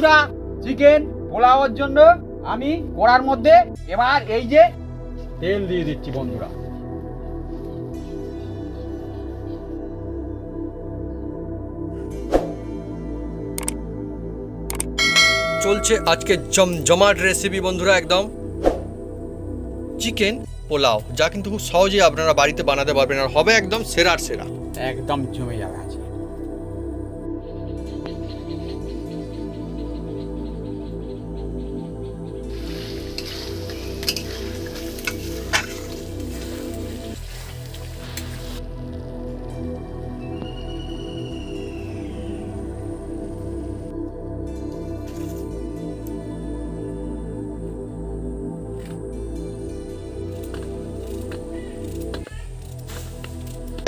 বন্ধুরা চিকেন পোলাওর জন্য আমি কড়ার মধ্যে এবার এই যে তেল দিয়ে দিচ্ছি বন্ধুরা। চলছে আজকে জমজমাট রেসিপি বন্ধুরা একদম। চিকেন পোলাও যা কিন্তু খুব সহজেই আপনারা বাড়িতে বানাতে পারবেন আর হবে একদম সেরার সেরা। একদম জমে যাবে আছে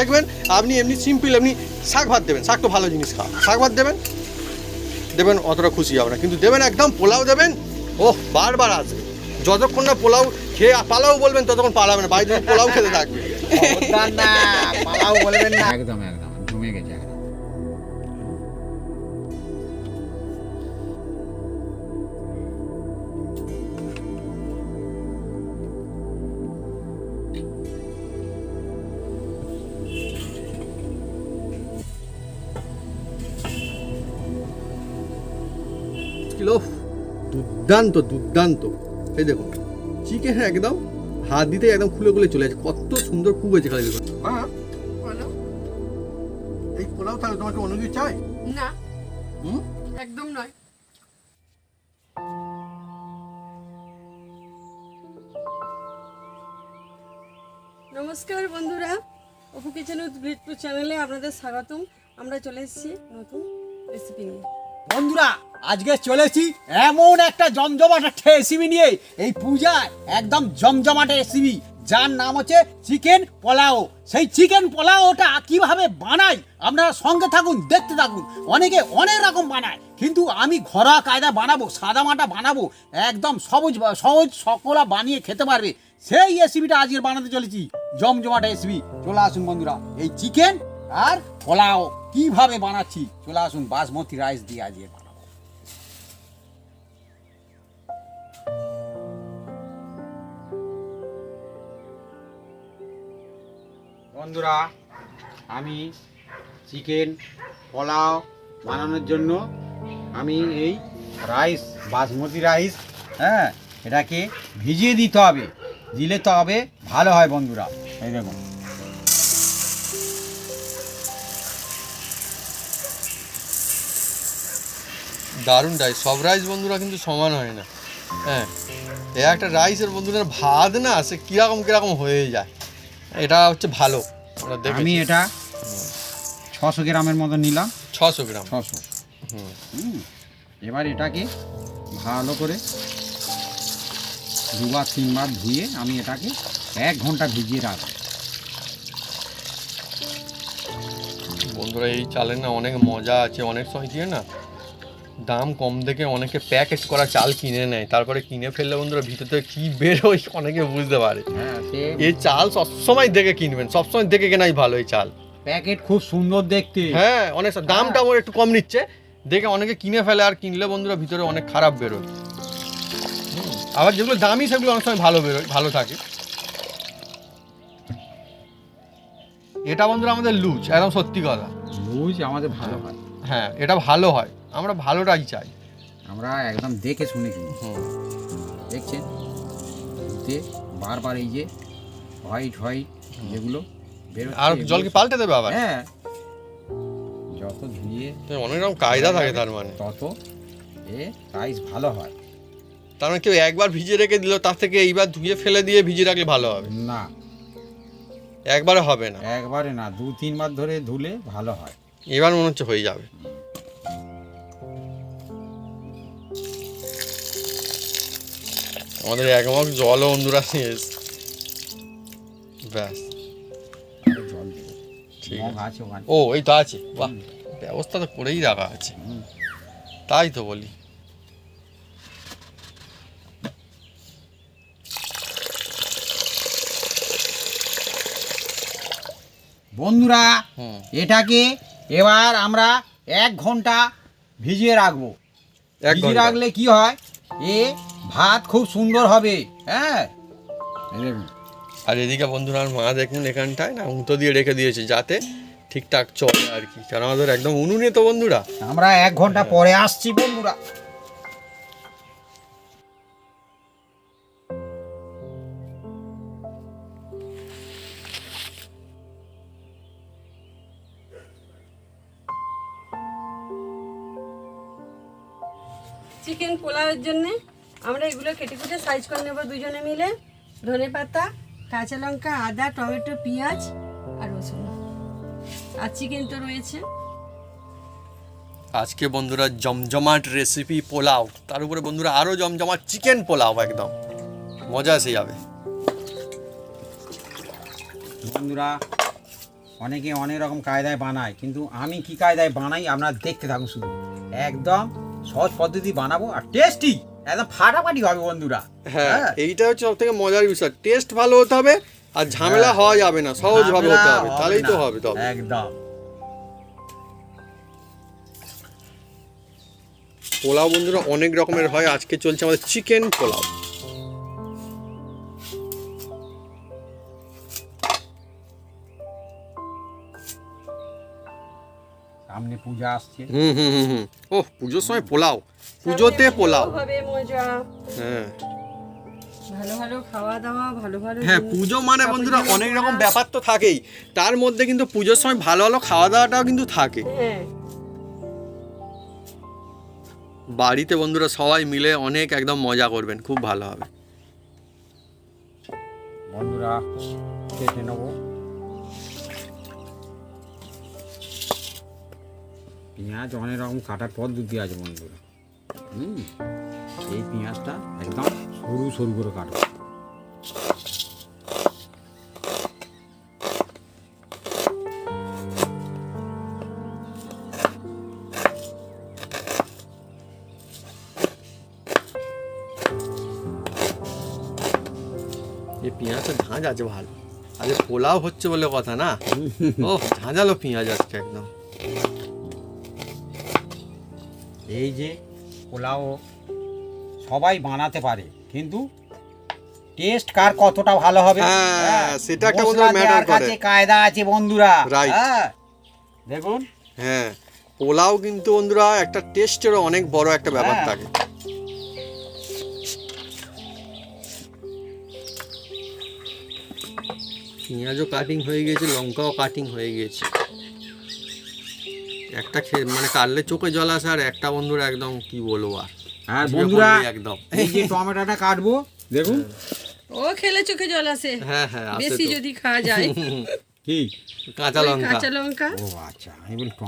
দেখবেন আপনি এমনি সিম্পল এমনি শাক ভাত দেবেন শাক তো ভালো জিনিস খাওয়া। শাক ভাত দেবেন দেবেন অতটা খুশি হবে না। কিন্তু দেবেন একদম পোলাও দেবেন ওহ বারবার আসবে। যতক্ষণ না পোলাও খেয়ে পালাও বলবেন ততক্ষণ পালাবেন বাড়িতে পোলাও খেতে থাকবে। পালাও বলবেন একদম। দুর্দান্ত দুর্দান্ত। এই দেখুন চিকেন একদম হাত দিতে একদম খুলে খুলে চলে যাচ্ছে কত সুন্দর খুব হয়েছে খালি দেখুন। হ্যাঁ এই পোলাও তাহলে তোমাকে অন্য কিছু চাই? না। হুম? একদম নয়। নমস্কার বন্ধুরা। অপু কিচেন উইথ চ্যানেলে আপনাদের স্বাগতম। আমরা চলে এসেছি নতুন রেসিপি নিয়ে। বন্ধুরা, আজকে চলেছি এমন একটা জমজমাট রেসিপি নিয়ে। এই পূজায় একদম জমজমাটে রেসিপি, যার নাম হচ্ছে চিকেন পোলাও। সেই চিকেন পোলাওটা কীভাবে বানাই, আপনারা সঙ্গে থাকুন, দেখতে থাকুন। অনেকে অনেক রকম বানায়, কিন্তু আমি ঘরোয়া কায়দা বানাবো, সাদা মাটা বানাবো, একদম সবুজ, সহজ সকলা বানিয়ে খেতে পারবে। সেই রেসিপিটা আজকে বানাতে চলেছি, জমজমাট রেসিপি। চলে আসুন বন্ধুরা, এই চিকেন আর পোলাও। কীভাবে বানাচ্ছি? চলে আসুন, বাসমতি রাইস দিয়ে আজকে বানাবো। বন্ধুরা, আমি চিকেন পোলাও বানানোর জন্য আমি এই রাইস বাসমতি রাইস হ্যাঁ এটাকে ভিজিয়ে দিতে হবে। দিলে তবে ভালো হয় বন্ধুরা। এই দেখুন। দারুণ রাইস সব রাইস বন্ধুরা কিন্তু সমান হয় না। হ্যাঁ এ একটা রাইসের বন্ধুরা ভাত না সে কীরকম কীরকম হয়ে যায়। এটা হচ্ছে ভালো। দেখেছি আমি এটা ছশো গ্রামের মতো নিলাম। ছশো গ্রাম। ছশো। হুম। হুম এবার এটাকে ভালো করে দুবার তিনবার ধুয়ে আমি এটাকে এক ঘণ্টা ভিজিয়ে রাখব। বন্ধুরা এই চালের না অনেক মজা আছে অনেক সময় দিয়ে না দাম কম দেখে অনেকে প্যাকেট করা চাল কিনে নেয় তারপরে কিনে ফেললে বন্ধুরা ভিতরে কী বেরোয় অনেকে বুঝতে পারে। হ্যাঁ এই চাল সবসময় দেখে কিনবেন সবসময় দেখে কেনাই ভালো এই চাল। প্যাকেট খুব সুন্দর দেখতে। হ্যাঁ অনেক দামটা আমার একটু কম নিচ্ছে। দেখে অনেকে কিনে ফেলে আর কিনলে বন্ধুরা ভিতরে অনেক খারাপ বেরোয়। আবার যেগুলো দামি সেগুলো অনেক সময় ভালো বেরোয় ভালো থাকে। এটা বন্ধুরা আমাদের লুজ একদম সত্যি কথা। লুজ আমাদের ভালো হয়। হ্যাঁ এটা ভালো হয়। আমরা ভালোটাই চাই। আমরা একদম দেখে শুনে কিনি দেখছেন? ধুতে বারবার এই যে হোয়াইট হোয়াইট যেগুলো আর জল কি পাল্টে দেবে আবার? হ্যাঁ। যত ধুয়ে অনেক রকম কায়দা থাকে তার মানে। তত এ রাইস ভালো হয়। তার মানে কেউ একবার ভিজিয়ে রেখে দিল তার থেকে এইবার ধুয়ে ফেলে দিয়ে ভিজিয়ে রাখলে ভালো হবে। না। একবারে হবে না। একবারে না দু তিনবার ধরে ধুলে ভালো হয়। এবার মনে হচ্ছে হয়ে যাবে। আমাদের এক মগ জলও ব্যাস। দেবো ঠিক আছে। আছে ও এই তো আছে। বাহ ব্যবস্থা তো করেই রাখা আছে। তাই তো বলি। বন্ধুরা এটাকে এবার আমরা এক ঘণ্টা ভিজিয়ে রাখব। ভিজিয়ে রাখলে কি হয়? এ ভাত খুব সুন্দর হবে হ্যাঁ? আর এদিকে বন্ধুরা আমার মা দেখুন এখানটায় না উঁতো দিয়ে রেখে দিয়েছে যাতে ঠিকঠাক চলে আর কি। কারণ আমাদের একদম উনুনে তো বন্ধুরা। আমরা এক ঘণ্টা পরে আসছি বন্ধুরা। চিকেন পোলাওয়ের জন্য আমরা এগুলো কেটে কেটে সাইজ করে নেব দুজনে মিলে। ধনে পাতা কাঁচা লঙ্কা আদা টমেটো পেঁয়াজ আর রসুন। আর চিকেন তো রয়েছে। আজকে বন্ধুরা জমজমাট রেসিপি পোলাও। তার উপরে বন্ধুরা আরও জমজমাট চিকেন পোলাও একদম। মজা এসে যাবে। বন্ধুরা অনেকে অনেক রকম কায়দায় বানায় কিন্তু আমি কি কায়দায় বানাই আপনারা দেখতে থাকুন শুধু। একদম সহজ পদ্ধতি বানাবো আর টেস্টি একদম ফাটাফাটি হবে বন্ধুরা। হ্যাঁ এইটা হচ্ছে সব থেকে মজার বিষয়। টেস্ট ভালো হতে হবে আর ঝামেলা হ্যাঁ। হওয়া যাবে না সহজভাবে হতে হবে তাহলেই তো হবে তবে। একদম। পোলাও বন্ধুরা অনেক রকমের হয় আজকে চলছে আমাদের চিকেন পোলাও। সামনে পূজা আসছে। হুম হুম হুম হুম। ও পুজোর সময় পোলাও। পুজোতে পোলাও। হবে মজা। হ্যাঁ। ভালো ভালো খাওয়া দাওয়া ভালো ভালো হ্যাঁ পুজো মানে বন্ধুরা অনেক রকম ব্যাপার তো থাকেই। তার মধ্যে কিন্তু পুজোর সময় ভালো ভালো খাওয়া দাওয়াটাও কিন্তু থাকে। হ্যাঁ। বাড়িতে বন্ধুরা সবাই মিলে অনেক একদম মজা করবেন খুব ভালো হবে। বন্ধুরা কেটে নেব। পেঁয়াজ অনেক রকম কাটার পদ্ধতি আছে বন্ধুরা। হুম? এই পেঁয়াজটা একদম সরু সরু করে কাটো। এই পেঁয়াজের ঝাঁঝ আছে ভালো। আরে পোলাও হচ্ছে বলে কথা না? ও ঝাঁঝালো পেঁয়াজ আজকে একদম। এই যে পোলাও সবাই বানাতে পারে কিন্তু টেস্ট কার কতটা ভালো হবে হ্যাঁ, সেটা একটা matter করে। কায়দা আছে বন্ধুরা. হ্যাঁ দেখুন হ্যাঁ পোলাও কিন্তু বন্ধুরা একটা টেস্টেরও অনেক বড় একটা ব্যাপার হ্যাঁ। থাকে পেঁয়াজও কাটিং হয়ে গেছে লঙ্কাও কাটিং হয়ে গেছে একটা খেয়ে মানে কাটলে চোখে জল আসে আর একটা বন্ধুরা একদম কি বলব আর। জিভে বন্ধুরা একদম। এই যে টমেটোটা কাটবো দেখুন। ও খেলে চোখে জল আসে। হ্যাঁ হ্যাঁ বেশি যদি খাওয়া যায়। কি? কাঁচা লঙ্কা। কাঁচা লঙ্কা। ও আচ্ছা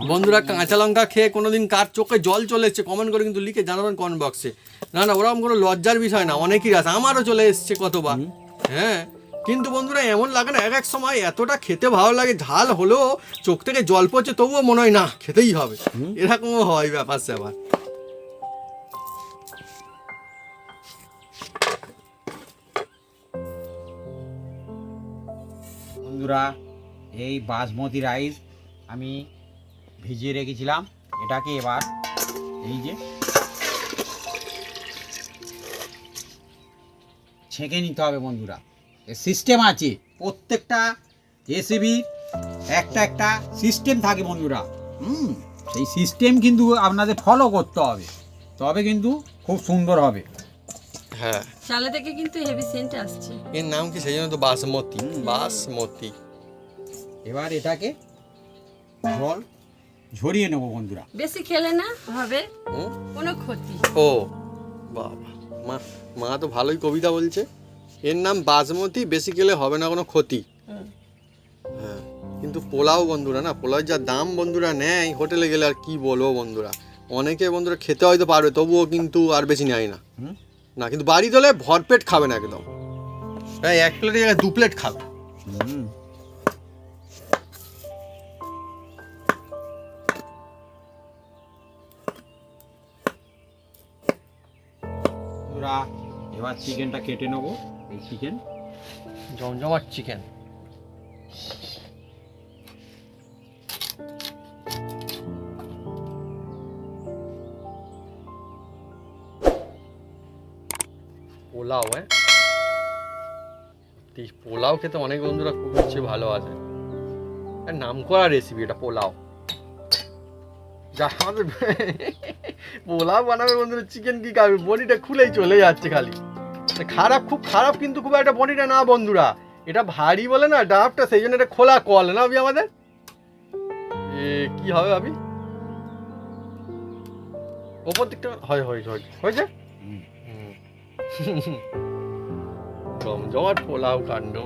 বন্ধুরা কাঁচা লঙ্কা খেয়ে কোনোদিন কার চোখে জল চলে এসছে কমেন্ট করে কিন্তু লিখে জানাবেন কমেন্ট বক্সে। না না ওরকম কোনো লজ্জার বিষয় না অনেকই আছে। আমারও চলে এসছে কতবার। হ্যাঁ। কিন্তু বন্ধুরা এমন লাগে না এক এক সময় এতটা খেতে ভালো লাগে ঝাল হলেও চোখ থেকে জল পড়ছে তবুও মনে হয় না খেতেই হবে। এরকমও হয় ব্যাপার স্যাপার। বন্ধুরা এই বাসমতি রাইস আমি ভিজিয়ে রেখেছিলাম। এটাকে এবার এই যে ছেঁকে নিতে হবে বন্ধুরা। সিস্টেম আছে। প্রত্যেকটা রেসিপির একটা একটা সিস্টেম থাকে বন্ধুরা। হুম সেই সিস্টেম কিন্তু আপনাদের ফলো করতে হবে। তবে কিন্তু খুব সুন্দর হবে। হ্যাঁ। চালে থেকে কিন্তু হেভি সেন্ট আসছে। এর নাম কি সেই জন্য তো বাসমতি? বাসমতি। এবার এটাকে জল ঝরিয়ে নেব বন্ধুরা। বেশি খেলে না হবে কোনো ক্ষতি। ও বাবা। মা মা তো ভালোই কবিতা বলছে। এর নাম বাসমতি বেশি গেলে হবে না কোনো ক্ষতি। হ্যাঁ কিন্তু পোলাও বন্ধুরা না পোলাওয়ের যা দাম বন্ধুরা নেয় হোটেলে গেলে আর কি বলব বন্ধুরা? অনেকে বন্ধুরা খেতে হয়তো পারবে তবুও কিন্তু আর বেশি নেয় না। না কিন্তু বাড়ি তোলে ভরপেট খাবে না একদম। হ্যাঁ এক প্লেটে দু প্লেট খাবে। এবার চিকেনটা কেটে নেব, এই চিকেন জমজমার চিকেন পোলাও হ্যাঁ? পোলাও খেতে অনেক বন্ধুরা খুব ইচ্ছে ভালো আছে। নাম করা রেসিপি এটা পোলাও। যা আমাদের পোলাও বানাবে বন্ধুরা চিকেন কি খাবে? বডিটা খুলেই চলে যাচ্ছে খালি। খারাপ খুব খারাপ কিন্তু খুব একটা বডিটা না বন্ধুরা। এটা ভারী বলে না ডাবটা সেই জন্য এটা খোলা কল না আমি আমাদের? এ কি হবে আমি ওপর দিকটা হয় হয় হয় হয়েছে? হুম। জমজমাট পোলাও কাণ্ড।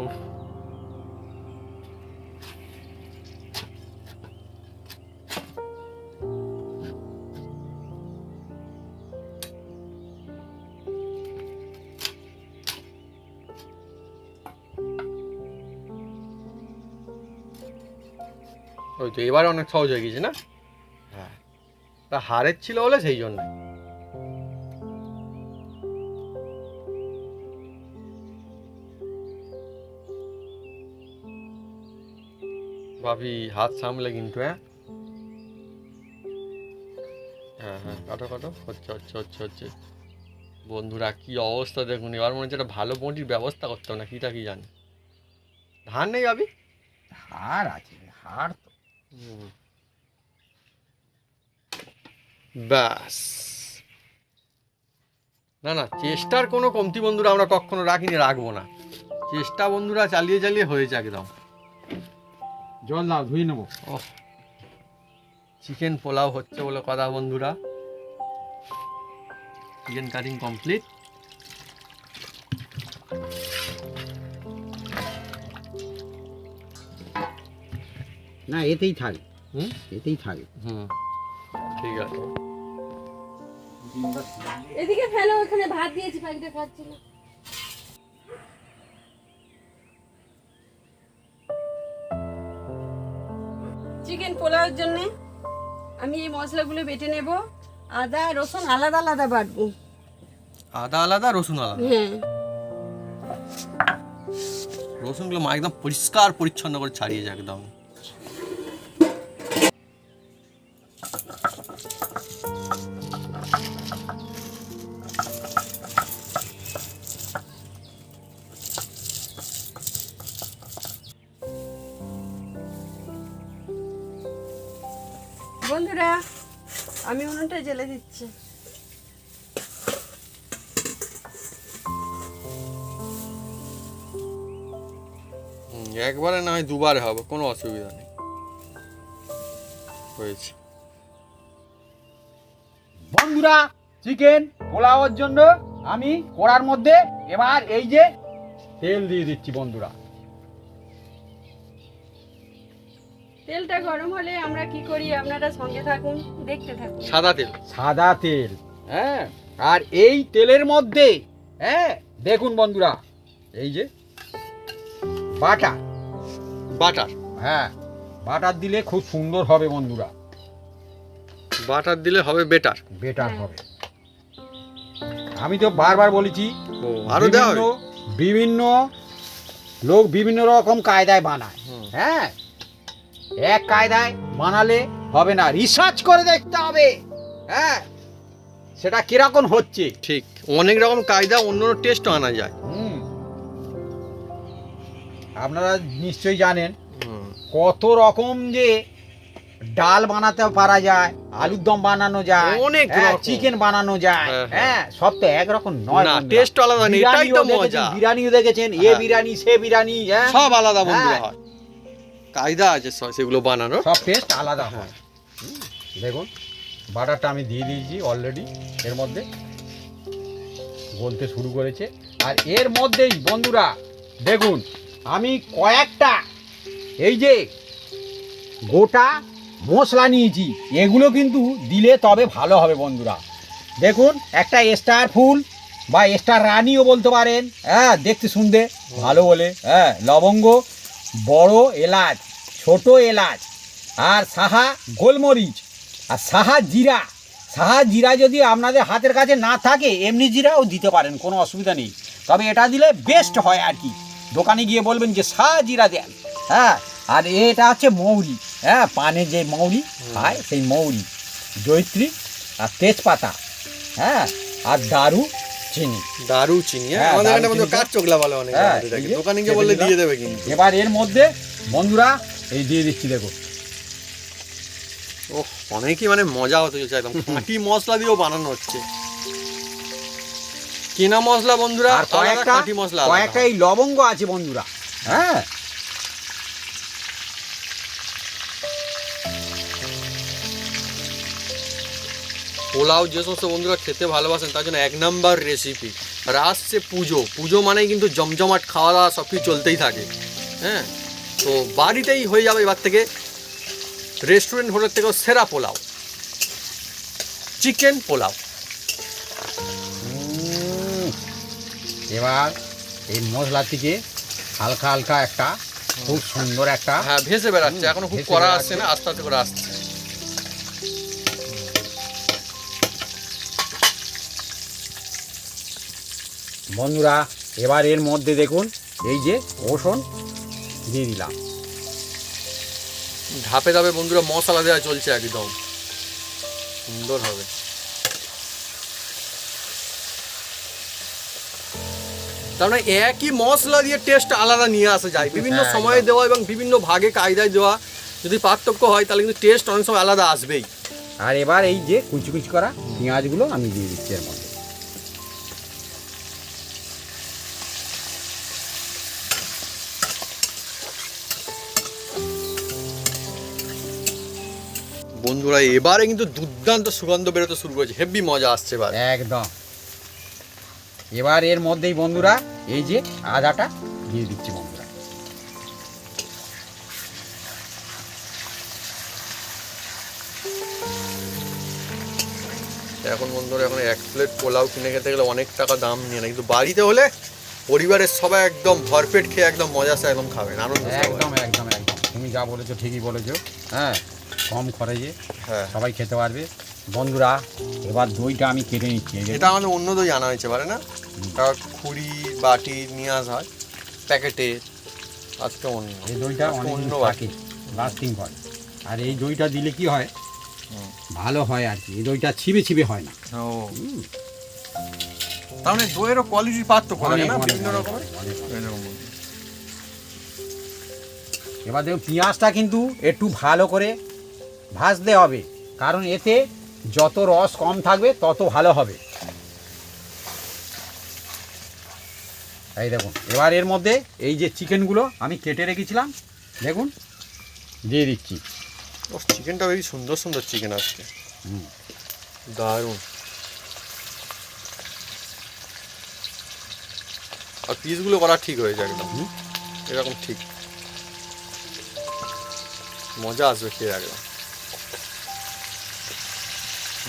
ওই তো এবার অনেক সহজ হয়ে গেছে না? হ্যাঁ। তা হারের ছিল বলে সেই জন্য। ভাবি হাত সামলে কিন্তু হ্যাঁ? হ্যাঁ হ্যাঁ কাটো কাটো। হচ্ছে হচ্ছে হচ্ছে হচ্ছে। বন্ধুরা কি অবস্থা দেখুন। এবার মনে হচ্ছে একটা ভালো বটির ব্যবস্থা করতে হবে না কিটা কি জানি। ধান নেই ভাবি? হার আছে হার। ব্যাস না না চেষ্টার কোনো কমতি বন্ধুরা আমরা কখনো রাখিনি রাখব না। চেষ্টা বন্ধুরা চালিয়ে চালিয়ে হয়েছে একদম। জল দাও ধুয়ে নেব। চিকেন পোলাও হচ্ছে বলে কথা বন্ধুরা। Chicken cutting complete. না এতেই থাকে। হুম? এতেই থাকে। হুম ঠিক আছে। এদিকে ফেলো ওখানে ভাত দিয়েছি পাখিটা খাচ্ছিল চিকেন পোলাওর জন্য আমি এই মশলাগুলো বেটে নেব। আদা রসুন আলাদা আলাদা বাটবো। আদা আলাদা রসুন আলাদা? হ্যাঁ। রসুনগুলো মা একদম পরিষ্কার পরিচ্ছন্ন করে ছাড়িয়েছে একদম। একবারে না হয় দুবারে হবে কোনো অসুবিধা নেই। হয়েছে। বন্ধুরা চিকেন পোলাওয়ার জন্য আমি কড়ার মধ্যে এবার এই যে তেল দিয়ে দিচ্ছি বন্ধুরা। তেলটা গরম হলে আমরা কি করি? আপনারা সঙ্গে থাকুন দেখতে থাকুন। সাদা তেল। সাদা তেল। হ্যাঁ। আর এই তেলের মধ্যে হ্যাঁ দেখুন বন্ধুরা এই যে বাটা বাটার। হ্যাঁ বাটার দিলে খুব সুন্দর হবে বন্ধুরা। বাটার দিলে হবে বেটার। বেটার হবে। আমি তো বারবার বলেছি আরও দেওয়া বিভিন্ন লোক বিভিন্ন রকম কায়দায় বানায়। হ্যাঁ এক কায়দায় বানালে হবে না। রিসার্চ করে দেখতে হবে। হ্যাঁ? সেটা কীরকম হচ্ছে? ঠিক। অনেক রকম কায়দা অন্য টেস্টও আনা যায়। আপনারা নিশ্চয়ই জানেন কত রকম যে ডাল বানাতে পারা যায় আলুর দম বানানো যায় অনেক হ্যাঁ, চিকেন বানানো যায়। হ্যাঁ, হ্যাঁ। হ্যাঁ সব তো একরকম নয় না টেস্ট আলাদা নেই এটাই তো বিরিয়ানিও দেখেছেন, মজা বিরিয়ানিও দেখেছেন এ হ্যাঁ। বিরিয়ানি সে বিরিয়ানি হ্যাঁ। সব আলাদা বন্ধুরা হ্যাঁ। কায়দা আছে সেগুলো বানানোর। সব টেস্ট আলাদা হ্যাঁ। হয়। দেখুন বাটারটা আমি দিয়ে দিয়েছি অলরেডি এর মধ্যে বলতে শুরু করেছে। আর এর মধ্যেই বন্ধুরা দেখুন আমি কয়েকটা এই যে গোটা মশলা নিয়েছি এগুলো কিন্তু দিলে তবে ভালো হবে বন্ধুরা। দেখুন একটা স্টার ফুল বা স্টার রানিও বলতে পারেন হ্যাঁ দেখতে শুনতে ভালো বলে হ্যাঁ লবঙ্গ বড় এলাচ, ছোট এলাচ আর সাহা গোলমরিচ আর সাহা জিরা। সাহা জিরা যদি আপনাদের হাতের কাছে না থাকে, এমনি জিরাও দিতে পারেন, কোনো অসুবিধা নেই। তবে এটা দিলে বেস্ট হয় আর কি। দোকানে গিয়ে বলবেন যে, সাহা জিরা দেন। হ্যাঁ আর এটা হচ্ছে মৌরি। হ্যাঁ পানে যে মৌরি খায় সেই মৌরি জৈত্রী আর তেজপাতা। হ্যাঁ আর দারু চিনি। দারু চিনি হ্যাঁ? হ্যাঁ, আমাদের এখানে বন্ধু কাঠ চোখলা বলে অনেক হ্যাঁ, দোকানে গিয়ে বললে দিয়ে দেবে কিন্তু। এবার এর মধ্যে বন্ধুরা এই দিয়ে দিচ্ছি দেখো। ও অনেকই মানে মজা হতে চলছে একদম। খাঁটি মশলা দিয়েও বানানো হচ্ছে। কেনা মশলা বন্ধুরা? আর কয়েকটা মশলা। কয়েকটা এই লবঙ্গ আছে বন্ধুরা। হ্যাঁ। পোলাও যে সমস্ত বন্ধুরা খেতে ভালোবাসেন তার জন্য এক নাম্বার রেসিপি আর আসছে পুজো। পুজো মানেই কিন্তু জমজমাট খাওয়া দাওয়া সব কিছু চলতেই থাকে। হ্যাঁ? তো বাড়িতেই হয়ে যাবে এবার থেকে রেস্টুরেন্ট হোটেল থেকেও সেরা পোলাও। চিকেন পোলাও। এবার এই মশলা থেকে হালকা হালকা একটা খুব সুন্দর একটা হ্যাঁ ভেসে বেড়াচ্ছে। এখনও খুব করা আসছে না? আস্তে আস্তে করে আসছে। বন্ধুরা এবার এর মধ্যে দেখুন এই যে রসুন দিয়ে দিলাম। ধাপে ধাপে বন্ধুরা মশলা দেওয়া চলছে একদম। সুন্দর হবে। তার মানে একই মশলা দিয়ে টেস্ট আলাদা নিয়ে আসা যায়। বিভিন্ন হ্যাঁ, সময়ে দেওয়া এবং বিভিন্ন ভাগে কায়দায় দেওয়া যদি পার্থক্য হয় তাহলে কিন্তু টেস্ট অনেক সময় আলাদা আসবেই। আর এবার এই যে কুচি কুচি করা পেঁয়াজগুলো আমি দিয়ে দিচ্ছি এর মধ্যে। বন্ধুরা এবারে কিন্তু দুর্দান্ত সুগন্ধ বেরোতে শুরু করেছে। হেভি মজা আসছে এবার। একদম। এবার এর মধ্যেই বন্ধুরা এই যে আদাটা দিয়ে দিচ্ছি বন্ধুরা। এখন বন্ধুরা এখন এক প্লেট পোলাও কিনে খেতে গেলে অনেক টাকা দাম নিয়ে না কিন্তু বাড়িতে হলে পরিবারের সবাই একদম ভরপেট খেয়ে একদম মজাসে একদম খাবেন আনন্দ। একদম একদম একদম। তুমি যা বলেছ ঠিকই বলেছ। হ্যাঁ কম খরচে হ্যাঁ। সবাই খেতে পারবে। বন্ধুরা এবার দইটা আমি কেটে নিচ্ছি এটা আমাদের অন্য দই আনা হয়েছে পারে না? খুঁড়ি বাটি নিয়ে আসা হয় প্যাকেটে আজকে অন্য। এই দইটা অন্য বাকি লাস্টিং করে। আর এই দইটা দিলে কি হয়? ভালো হয় আর কি এই দইটা ছিবে ছিবে হয় না। ও। তার মানে দইয়েরও কোয়ালিটির পার্থক্য লাগে না বিভিন্ন রকমের? এবার দেখুন পেঁয়াজটা কিন্তু একটু ভালো করে ভাজতে হবে কারণ এতে যত রস কম থাকবে তত ভালো হবে। এই দেখুন এবার এর মধ্যে এই যে চিকেনগুলো আমি কেটে রেখেছিলাম দেখুন দিয়ে দিচ্ছি। ও চিকেনটা বেশি সুন্দর সুন্দর চিকেন আজকে হুম। দারুণ। আর পিসগুলো করা ঠিক হয়েছে একদম। হুম। এরকম ঠিক। মজা আসবে খেয়ে একদম।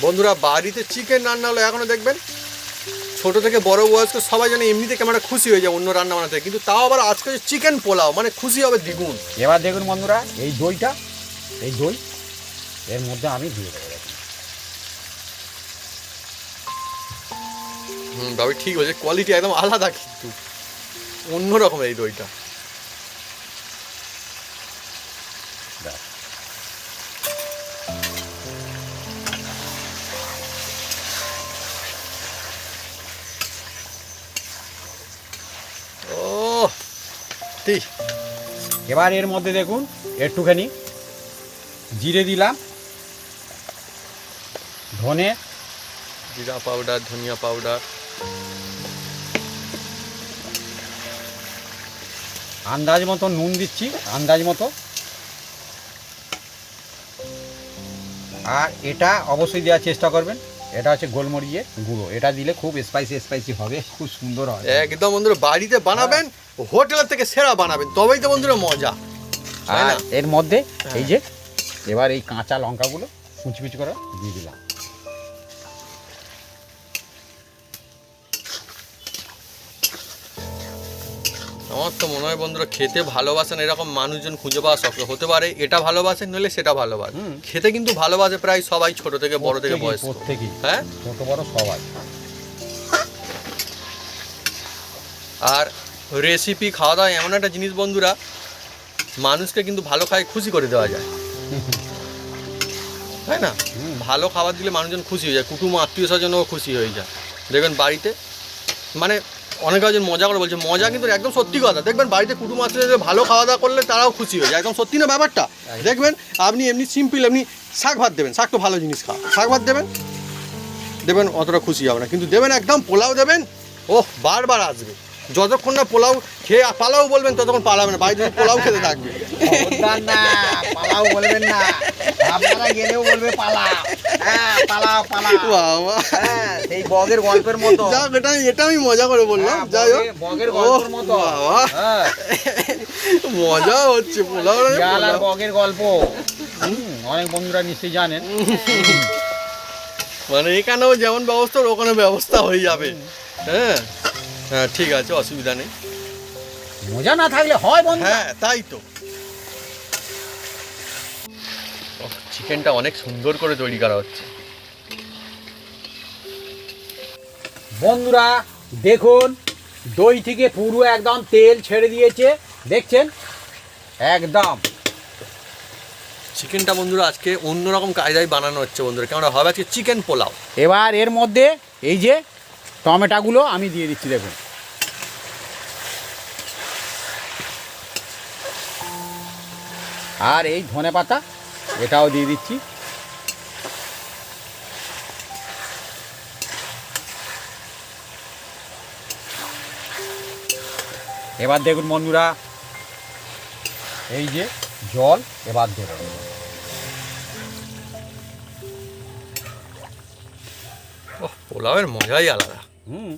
বন্ধুরা বাড়িতে চিকেন রান্না হলো এখনও দেখবেন? ছোট থেকে বড় বয়স্ক সবাই যেন এমনিতে একটা খুশি হয়ে যায় অন্য রান্না বানাতে। কিন্তু তাও আবার আজকে চিকেন পোলাও মানে খুশি হবে দ্বিগুণ। এবার দেখুন বন্ধুরা এই দইটা এই দই এর মধ্যে আমি দিয়ে দেবো। হুম তবে ঠিক হয়েছে কোয়ালিটি একদম আলাদা কিন্তু। অন্যরকম এই দইটা। ঠিক এবার এর মধ্যে দেখুন একটুখানি জিরে দিলাম। ধনে। জিরা পাউডার ধনিয়া পাউডার। আন্দাজ মতো নুন দিচ্ছি আন্দাজ মতো। আর এটা অবশ্যই দেওয়ার চেষ্টা করবেন। এটা হচ্ছে গোলমরিচের গুঁড়ো। এটা দিলে খুব স্পাইসি স্পাইসি হবে খুব সুন্দর হয় একদম বন্ধুরা বাড়িতে বানাবেন হোটেল থেকে সেরা বানাবেন তবেই তো বন্ধুরা মজা। আর এর মধ্যে এই যে এবার এই কাঁচা লঙ্কাগুলো কুচি কুচি করে দিয়ে দিলাম। আমার তো মনে হয় বন্ধুরা খেতে ভালোবাসেন এরকম মানুষজন খুঁজে পাওয়া শক্ত হতে পারে। এটা ভালোবাসেন নইলে সেটা ভালোবাসে। খেতে কিন্তু ভালোবাসে প্রায় সবাই ছোট থেকে বড় থেকে বয়স হ্যাঁ? ছোট বড় সবাই। আর রেসিপি খাওয়া দাওয়া এমন একটা জিনিস বন্ধুরা মানুষকে কিন্তু ভালো খায় খুশি করে দেওয়া যায়। তাই না? ভালো খাবার দিলে মানুষজন খুশি হয়ে যায় কুটুম আত্মীয় স্বজনও খুশি হয়ে যায়। দেখবেন বাড়িতে মানে অনেক একজন মজা করে বলছে মজা কিন্তু একদম সত্যি কথা। দেখবেন বাড়িতে কুটুম আসলে ভালো খাওয়া দাওয়া করলে তারাও খুশি হয়ে যায়। একদম সত্যি না ব্যাপারটা? দেখবেন আপনি এমনি সিম্পল এমনি শাক ভাত দেবেন শাক তো ভালো জিনিস খাওয়া। শাক ভাত দেবেন? দেবেন অতটা খুশি হবে না। কিন্তু দেবেন একদম পোলাও দেবেন ওহ বারবার আসবে। যতক্ষণ না পোলাও খেয়ে পালাও বলবেন ততক্ষণ পালাবে না। বাড়িতে পোলাও খেতে থাকবে। না পালাও বলবেন না। আপনারা গেলেও বলবে পালা। হ্যাঁ পালাও পালাও বাবা। হ্যাঁ বগের গল্পের মতো। যাক এটা এটা আমি মজা করে বললাম হ্যাঁ, যাই হোক। বগের- বগের গল্পের মতো। বাবা। মজা হচ্ছে পোলাও বগের গল্প। অনেক বন্ধুরা নিশ্চয়ই জানেন। মানে এখানেও যেমন ব্যবস্থা ওখানে ব্যবস্থা হয়ে যাবে। হ্যাঁ। হ্যাঁ ঠিক আছে অসুবিধা নেই। মজা না থাকলে হয় বন্ধু। হ্যাঁ তাই তো। চিকেনটা অনেক সুন্দর করে তৈরি করা হচ্ছে। বন্ধুরা দেখুন দই থেকে পুরো একদম তেল ছেড়ে দিয়েছে। দেখছেন? একদম। চিকেনটা বন্ধুরা আজকে অন্যরকম কায়দায় বানানো হচ্ছে বন্ধুরা। কেমন হবে আজকে চিকেন পোলাও। এবার এর মধ্যে এই যে টমেটোগুলো আমি দিয়ে দিচ্ছি, দেখুন। আর এই ধনে পাতা, এটাও দিয়ে দিচ্ছি। এবার দেখুন বন্ধুরা, এই যে জল, এবার দেবো পোলাওয়ের মজাই আলাদা। হুম।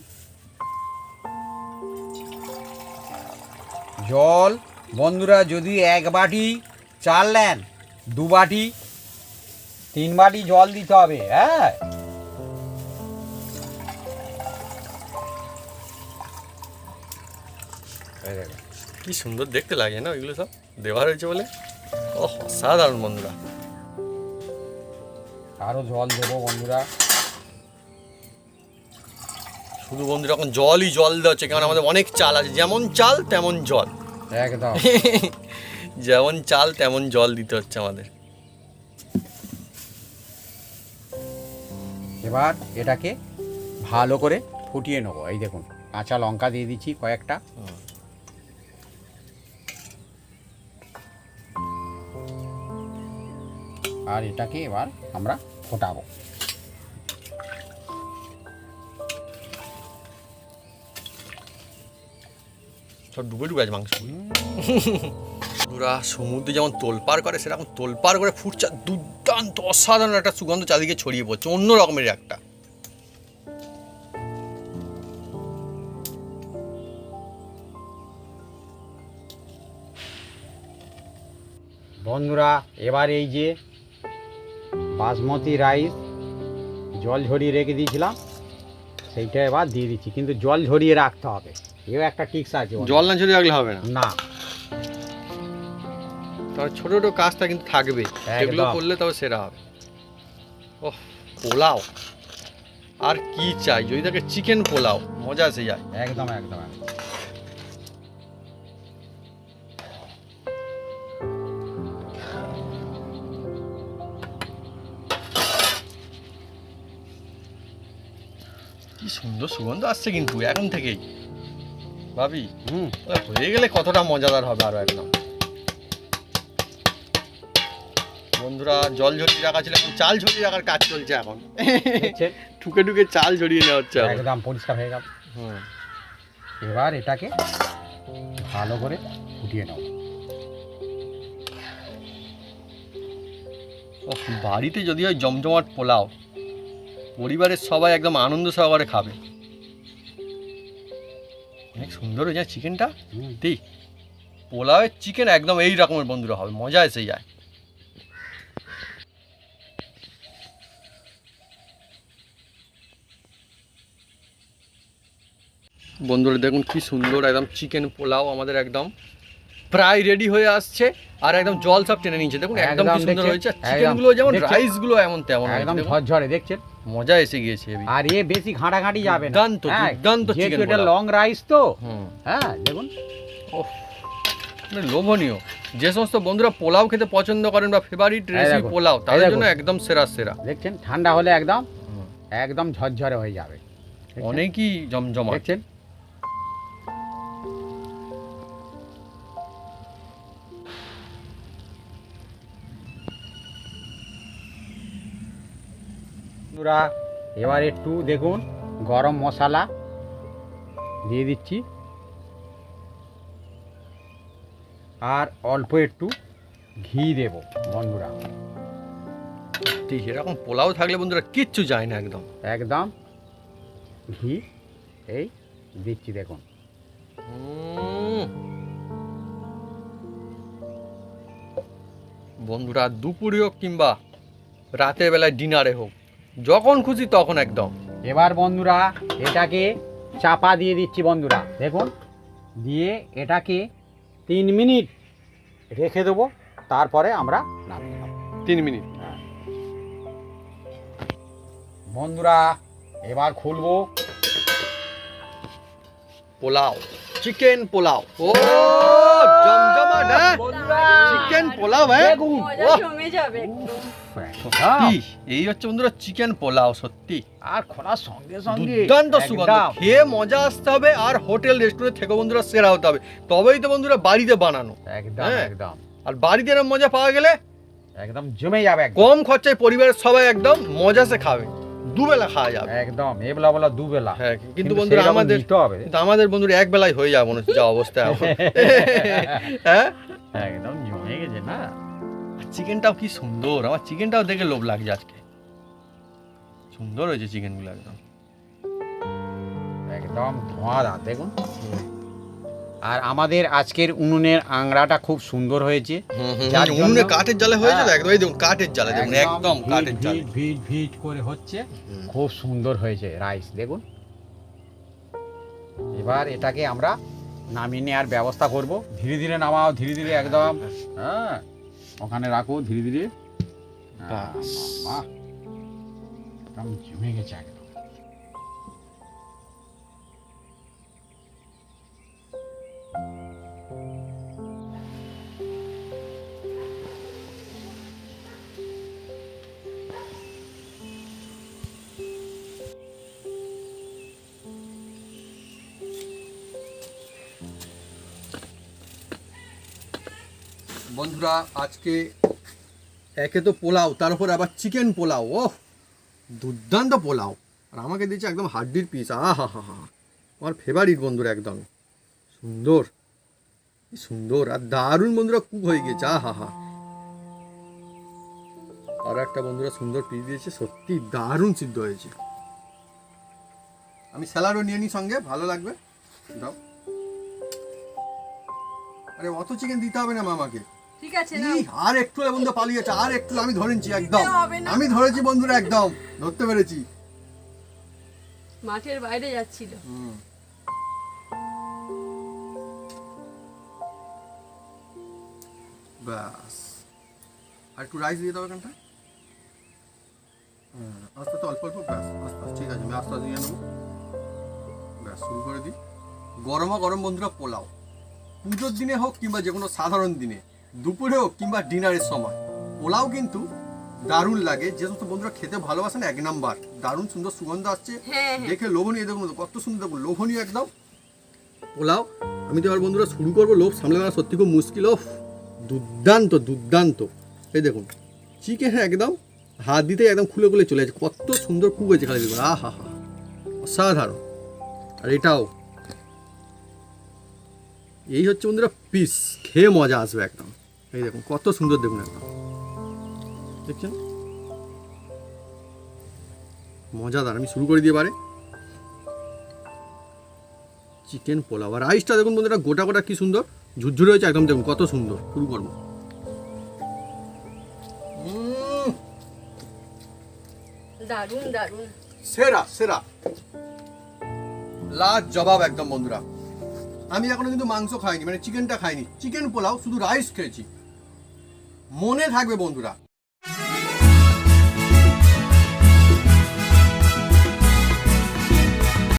জল বন্ধুরা যদি এক বাটি চাল নেন দু বাটি তিন বাটি জল দিতে হবে হ্যাঁ? কি সুন্দর দেখতে লাগে না ওইগুলো সব? দেওয়া হয়েছে বলে? ওহ সাধারণ বন্ধুরা। আরও জল দেবো বন্ধুরা। শুধু বন্ধুরা এখন জলই জল দেওয়া হচ্ছে কারণ আমাদের অনেক চাল আছে। যেমন চাল তেমন জল। একদম। যেমন চাল তেমন জল দিতে হচ্ছে আমাদের। এবার এটাকে ভালো করে ফুটিয়ে নেব। এই দেখুন কাঁচা লঙ্কা দিয়ে দিচ্ছি কয়েকটা। আর এটাকে এবার আমরা ফোটাবো। সব ডুবে ডুবে আছে মাংস পুরা সমুদ্রে যেমন তোলপার করে, সেরকম তোলপার করে ফুটছে, দুর্দান্ত, অসাধারণ একটা সুগন্ধ চারিদিকে ছড়িয়ে পড়ছে, অন্য রকমের একটা। বন্ধুরা, এবার এই যে বাসমতি রাইস, জল ঝরিয়ে রেখে দিয়েছিলাম, সেইটা এবার দিয়ে দিচ্ছি, কিন্তু জল ঝরিয়ে রাখতে হবে। এও একটা টিক্স আছে জল না ঝরিয়ে রাখলে হবে না? না। তবে ছোট ছোট কাজটা কিন্তু থাকবে। এগুলো করলে তবে সেরা হবে। ওহ পোলাও। আর কি চাই? যদি থাকে চিকেন পোলাও মজা এসে যায়। একদম একদম। কি সুন্দর সুগন্ধ আসছে কিন্তু এখন থেকেই। ভাবি হুম হয়ে গেলে কতটা মজাদার হবে আরও একদম। বন্ধুরা জল ঝরিয়ে রাখা ছিল এখন চাল ঝরিয়ে রাখার কাজ চলছে এখন। ঠুকে ঠুকে চাল ঝরিয়ে নেওয়া হচ্ছে এখন। একদম পরিষ্কার হয়ে গেল। হুম। এবার এটাকে ভালো করে ফুটিয়ে নাও। ওহ, বাড়িতে যদি হয় জমজমাট পোলাও পরিবারের সবাই একদম আনন্দ সহকারে খাবে। সুন্দর হয়ে যায় চিকেনটা। সত্যি পোলাওয়ের চিকেন একদম এই রকমের বন্ধুরা হবে মজা এসে যায় বন্ধুরা দেখুন কি সুন্দর একদম চিকেন পোলাও আমাদের একদম প্রায় রেডি হয়ে আসছে আর একদম জল সব টেনে নিচ্ছে দেখুন একদম কি সুন্দর হয়েছে একদম। চিকেনগুলো যেমন দেখছেন? রাইসগুলো এমন তেমন একদম ঝরঝরে দেখছেন মজা এসে গিয়েছে আর এ বেশি ঘাঁটাঘাঁটি যাবে না। দুর্দান্ত, হ্যাঁ, দুর্দান্ত এটা লং রাইস তো হ্যাঁ দেখুন। ওহ, মানে লোভনীয়। যে সমস্ত বন্ধুরা পোলাও খেতে পছন্দ করেন বা ফেভারিট রেসিপি পোলাও তাদের জন্য একদম সেরা সেরা। দেখছেন? ঠান্ডা হলে একদম একদম ঝরঝরে হয়ে যাবে। অনেকই জমজমা দেখছেন? বন্ধুরা এবার একটু দেখুন গরম মশলা দিয়ে দিচ্ছি। আর অল্প একটু ঘি দেব বন্ধুরা। ঠিক এরকম পোলাও থাকলে বন্ধুরা কিচ্ছু যায় না একদম। একদম ঘি এই দিচ্ছি দেখুন। বন্ধুরা দুপুরে হোক কিংবা রাতের বেলায় ডিনারে হোক যখন খুশি তখন একদম। এবার বন্ধুরা এটাকে চাপা দিয়ে দিচ্ছি বন্ধুরা। দেখুন দিয়ে এটাকে তিন মিনিট রেখে দেবো তারপরে আমরা নামিয়ে নেব। তিন মিনিট। বন্ধুরা এবার খুলবো। পোলাও। চিকেন পোলাও। ও জমজমাট হ্যাঁ? চিকেন পোলাও হ্যাঁ? জমে যাবে। সত্যি? এই হচ্ছে বন্ধুরা চিকেন পোলাও সত্যি। আর খোলার সঙ্গে সঙ্গে দুর্দান্ত সুগন্ধ। একদম। খেয়ে মজা আসতে হবে আর হোটেল রেস্টুরেন্ট থেকে বন্ধুরা সেরা হতে হবে। তবেই তো বন্ধুরা বাড়িতে বানানো। একদম হ্যাঁ। একদম। আর বাড়িতে মজা পাওয়া গেলে একদম জমে যাবে কম খরচায় পরিবারের সবাই একদম মজাসে খাবে। দুবেলা খাওয়া যাবে। একদম এবলা বলা দুবেলা। হ্যাঁ কিন্তু বন্ধুরা আমাদের আমাদের বন্ধুরা এক বেলায় হয়ে যাবে মনে হচ্ছে যা অবস্থা এখন। হ্যাঁ? একদম জমে গেছে না। চিকেনটাও কি সুন্দর? আমার চিকেনটাও দেখে লোভ লাগছে আজকে। সুন্দর হয়েছে চিকেনগুলো একদম। একদম ধোঁয়াদার দেখুন। আর আমাদের আজকের উনুনের আংড়াটা খুব সুন্দর হয়েছে। উনুনে কাঠের জালে হয়েছে তো। একদম এই দেখুন কাঠের জালে দেখুন একদম কাঠের জালে। ভিট ভিট করে হচ্ছে। খুব সুন্দর হয়েছে রাইস দেখুন। এবার এটাকে আমরা নামিয়ে নেওয়ার ব্যবস্থা করব। ধীরে ধীরে নামাও ধীরে ধীরে একদম হ্যাঁ। ওখানে রাখো ধীরে ধীরে। বাস। বাহ, জমে গেছে বন্ধুরা, আজকে একে তো পোলাও, তার উপর আবার চিকেন পোলাও। ও দুর্দান্ত পোলাও। আর আমাকে দিয়েছে একদম হাড্ডির পিস আহা, হা হা হা। আমার ফেভারিট বন্ধুরা একদম। সুন্দর। সুন্দর। আর দারুণ বন্ধুরা কুক হয়ে গেছে আহা, হা। আর একটা বন্ধুরা সুন্দর পিস দিয়েছে। সত্যি দারুণ সিদ্ধ হয়েছে। আমি স্যালাডও নিয়ে নিই সঙ্গে, ভালো লাগবে। দাও। আরে, অত চিকেন দিতে হবে না মামাকে। ঠিক আছে না আর একটু বন্ধু পালিয়েছে আর একটু আমি ধরেছি একদম। আমি ধরেছি বন্ধুরা একদম ধরতে পেরেছি। মাঠের বাইরে যাচ্ছিল। ব্যাস। আর একটু রাইস দিয়ে দাও এখানটা। আস্তে আস্তে অল্প অল্প ব্যাস আস্তে আস্তে ঠিক আছে আমি আস্তে আস্তে দিয়ে নেব। ব্যাস শুরু করে দিই। গরমা গরম বন্ধুরা পোলাও। পুজোর দিনে হোক কিংবা যে কোনো সাধারণ দিনে দুপুরে হোক কিংবা ডিনারের সময়। পোলাও কিন্তু দারুণ লাগে। যে সমস্ত বন্ধুরা খেতে ভালোবাসেন এক নাম্বার। দারুণ সুন্দর সুগন্ধ আসছে। হ্যাঁ হ্যাঁ। দেখে লোভনীয় দেখুন কত সুন্দর দেখুন লোভনীয় একদম। পোলাও আমি তো এবার বন্ধুরা শুরু করব। লোভ সামলে না সত্যি খুব মুশকিল ও দুর্দান্ত দুর্দান্ত। এই দেখুন চিকেন একদম। হাত দিতে একদম খুলে খুলে চলে যাচ্ছে। কত সুন্দর কুক হয়েছে খালি দেখুন। আহা হা। অসাধারণ। আর এটাও। এই হচ্ছে বন্ধুরা পিস। খেয়ে মজা আসবে একদম। এই দেখুন কত সুন্দর দেখুন একদম। দেখছেন? মজাদার আমি শুরু করে দিয়ে পারে চিকেন পোলাও। আর রাইসটা দেখুন বন্ধুরা গোটা গোটা কি সুন্দর। ঝুরঝুরে হয়েছে একদম দেখুন কত সুন্দর। শুরু করব। সেরা সেরা। লাজ জবাব একদম বন্ধুরা। আমি এখনও কিন্তু মাংস খাইনি মানে চিকেনটা খাইনি। চিকেন পোলাও শুধু রাইস খেয়েছি। মনে থাকবে বন্ধুরা।